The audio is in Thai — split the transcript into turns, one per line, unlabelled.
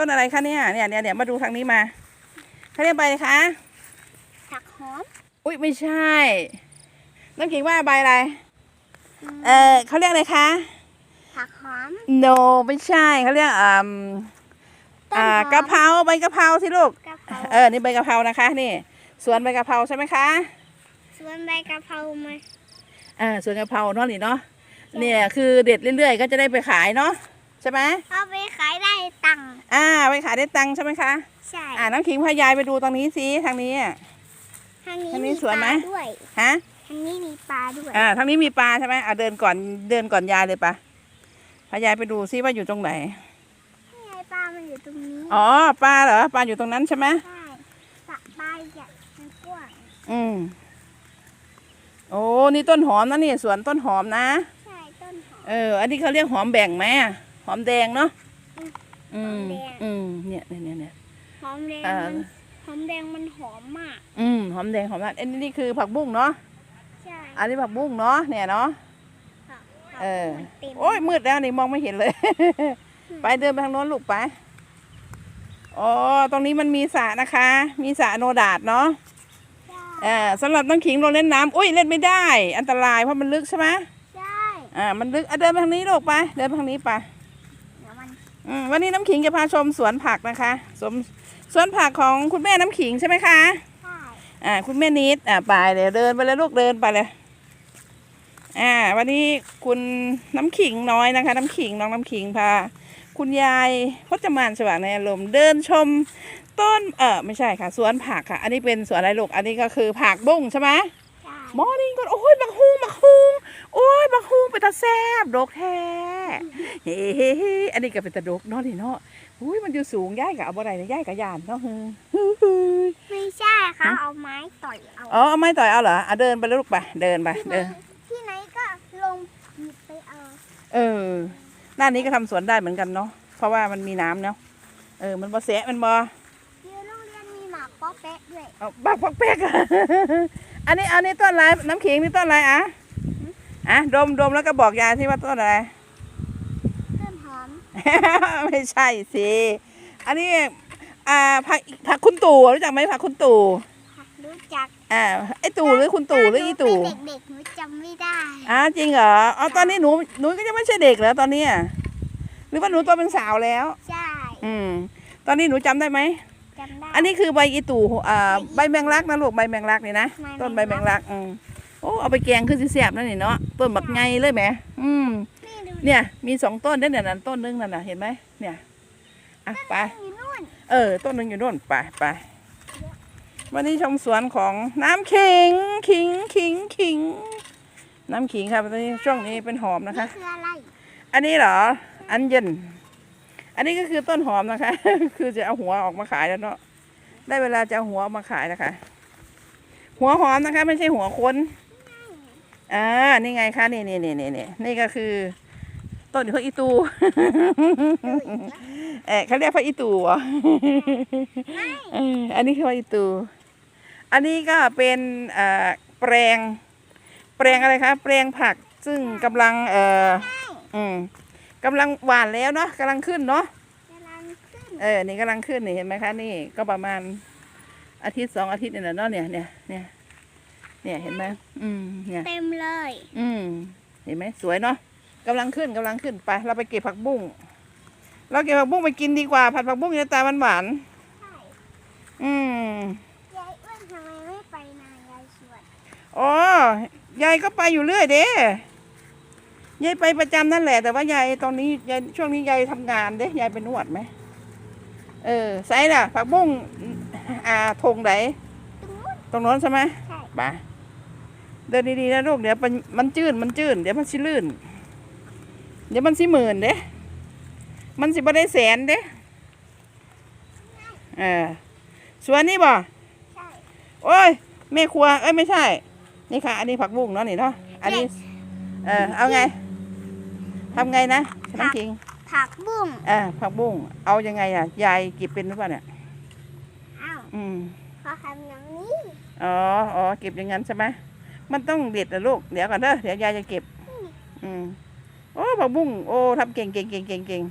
ต้นอะไรคะเนี่ยเนี่ยเนี่ยเนี่ยมาดูทางนี้มาเขาเรียกใบอะไรคะ
ผักหอม
อุ้ยไม่ใช่น้ำขิงว่าใบอะไร เออเขาเรียกอะไรคะ
ผักหอม
no ไม่ใช่เขาเรียกอ่า
ต้น
อ่า
หอม
กะเพราใบกะเพราสิลูก
กะเพรา
เออ นี่ใบกะเพรานะคะ นี่สวนใบกะเพราใช่ไหมคะ
ส่วนใบกะเพรามา
อ่าสวนกะเพราเนาะนี่เนาะ เนี่ยคือเด็ดเรื่อยๆ ก็จะได้ไปขายเนาะ ใช่ไหม
เอาไปขายได้ตังค์
อ่าไปขายได้ตังค์ใช่ไหมคะ
ใช่
อ่าน้ำขิงพายายไปดูตรงนี้สิทางนี้อะ
ทางนี้
ทางนี้
มี
สวน
ป
ไหม
ลาด้วย
ฮะ
ทางนี้มีปลาด้วย
อ่าทางนี้มีปลาใช่ไหมอ่าเดินก่อนเดินก่อนยายเลยปะพายายไปดูซิว่าอยู่ตรงไหน
นี่ไงปลา มันอยู่ตรงนี้
อ๋อปลาเหรอปลาอยู่ตรงนั้นใช่ไหม
ใช่ปลาปลาใหญ่มันกว้าง
อืมโอ้นี่ต้นหอมนะนี่สวนต้นหอมนะ
ใช่ต้นหอม
เออ อันนี้เขาเรียกหอมแบ่งไหมอะห อมแดงเนาะอืม
หอมแดง
อืมเนี่ยเนี่ยเนี่ยเนี่ย
หอมแดง
อ่า
มันหอมแดงมันหอมมาก
อืมหอมแดงหอมมากอันนี้นี่คือผักบุ้งเนาะ
ใช่
อันนี้ผักบุ้งเนาะเนี่ยเนาะ
ผัก
เออ
มันเต็ม
โอ้ยมืดแล้วนี่มองไม่เห็นเลย ไปเดินไปทางโน้นลูกไปอ๋อตรงนี้มันมีสระนะคะ มีสระโนดาดเนาะ
ใช่
อ่าสำหรับน้องขิงลงเล่นน้ำอุ้ยเล่นไม่ได้ อันตรายเพราะมันลึกใช่ไหม
ใช่
อ่ามันลึกอะเดินไปทางนี้ลูกไป เดินไปทางนี้ไป
เดี๋ย วมัน
อืมวันนี้น้ำขิงจะพาชมสวนผักนะคะสวนสวนผักของคุณแม่น้ำขิงใช่ไหมคะ
ใช่
อ่าคุณแม่นิดอ่าไปเลยเดินไปเลยลูกเดินไปเลยอ่าวันนี้คุณน้ำขิงน้อยนะคะ น้ำขิงน้องน้ำขิงพา คุณยายพจมานสว่างในอารมณ์เดินชมต้นเออไม่ใช่ค่ะ สวนผักค่ะ อันนี้เป็นสวนอะไรลูกอันนี้ก็คือผักบุ้งใช่ไหม
ใช่
มอนิ่งก่อนโอ้ยบักฮุงบักฮุงโอ้ยบั กฮุงเป็นตาแซบดกแท้เฮ้เฮ้เฮ้อันนี้ก็เป็นตาดกเนาะนี่เนาะอุ้ยมันอยู่สูงย่ายกับเอาบ่ได้เลยย่ายกับยานเนาะฮึฮึฮึ
ไม่ใช่เขาเอาไม้ต่อยเอา
อ๋อเอาไม่ต่อยเอาเหรออะเดินไปแล้วลูกไปเดินไป
ที่ไหน
เดิน
ที่ไหนก็ลงหยิบไปเอา
เออด้านนี้ก็ทำสวนได้เหมือนกันเนาะเพราะว่ามันมีน้ำเนาะเออมันบ่เสะมันบ่
เดี๋ยวโรงเรียนมีหมากป๊อกแป๊ะด้วย
เอาบักพักแป๊กอะอันนี้อันนี้ต้นอะไรน้ำขิงนี่ต้นอะไรอะ อะดมดมแล้วก็บอกยายที่ว่าต้นอะไร
ต้นหอม
ไม่ใช่สิ อันนี้ อ่าผักผักคุณตู่รู้จักไหมผักคุณตู่
ค่ะรู้จัก
อ่าไอตู่หรือคุณตู่หรืออีตู่
ตนหนูเป็นเด็กๆหนูจำไม่ได้
อ่าจริงเหรออ๋อตอนนี้หนูหนูก็ยังไม่ใช่เด็กเหรอตอนเนี้ยหรือว่าหนูโตเป็นสาวแล้ว
ใช่
อืม ตอนนี้หนูจำได้ไหม
จำได้
อันนี้คือใบอีตู่อ่าใบแมงลักนะลูกใบแมงลักนี่นะ
ใบแมงลัก
ต้นใบแมงลักอืม โอ้เอาไปแกงขึ้นสิแซ่บนั่นนี่เนาะต้นบักไงเลยไหมอืม
นี่ดู
เนี่ย มีสองต้นเด้เนี่ยนั่นต้นนึงนั่นน่ะเห็นไหมเนี่ยอะไป
อยู่นู่น
เออต้นหนึ่งอยู่โน่นไปไปวันนี้ชมสวนของน้ำขิงขิงขิงขิง น้ำขิงครับตอนนี้ช่วงนี้เป็นหอมนะคะ
นี่คืออะไร
อันนี้เหรอ อันเย็น อันนี้ก็คือต้นหอมนะคะ คือจะเอาหัวออกมาขายแล้วเนาะได้เวลาจะเอาหัวออกมาขายนะคะ หัวหอมนะคะ ไม่ใช่หัวคน อ่า นี่ไงคะนี่นี่นี่นี่นี่นี่ก็คือ ต้นพระอีตู เออเขาเรียกพระอีตูเหรอเอออันนี้คือพระอีตู อันนี้ก็เป็นเอ่อแปลง แปลงอะไรคะ แปลงผัก ซึ่งกำลังเอ่ออืมกำลังหวานแล้วเนาะกำลังขึ้นเนาะ
กำลังขึ้น
เออ นี่กำลังขึ้นนี่เห็นไหมคะ นี่ก็ประมาณอาทิตย์สองอาทิตย์เนี่ยแหละเนาะเนี่ยเนี่ยเนี่ย เนี่ยเห็นไหมอืมเนี่ย
เต็มเลย
อืมเห็นไหมสวยเนาะกำลังขึ้นกำลังขึ้นไปเราไปเก็บผักบุ้งเราเก็บผักบุ้งไปกินดีกว่า ผัดผักบุ้งจะตามันหวาน
ใช่
ๆอืม
ยายอ้วนทำไมไม่ไปนายายชวน
อ๋อยายก็ไปอยู่เรื่อยเด้ยายไปประจำนั่นแหละ แต่ว่ายายตอนนี้ยายช่วงนี้ยายทำงานเด้ยายเป็นนวดไหมเออไซน่ะ ผักบุ้งอ่าทงไหน
ตรงนู้น
ตรงโน้นใช่ไหม
ใช่
ไป เดินดีๆนะลูกเดี๋ยวมันมันจืดมันจืดเดี๋ยวมันสิลื่น เดี๋ยวมันสิหมื่นเด้ มันสิบ่ได้แสนเด้เออสวนนี่บ่
ใช่
โอ้ยแม่ครัวเอ้ยไม่ใช่ นี่ค่ะ อันนี้ผักบุ้งเนาะนี่เนาะอันนี้ เออเอาไงทำไงนะน้ำคิง
ผักบุ้ง
เออผักบุ้งเอายังไงอะยายเก็บเป็นหรือเปล่าเนี่ย
อ้าว
อืม
พอทำอย่างนี้
อ๋ออ๋อเก็บอย่างนั้นใช่ไหม มันต้องเด็ดนะลูก เดี๋ยวก่อนเด้อเดี๋ยวยายจะเก็บ อืมโอ้ผักบุ้งโอ้ทำเก่งเก่งเก่งเก่งเก่ง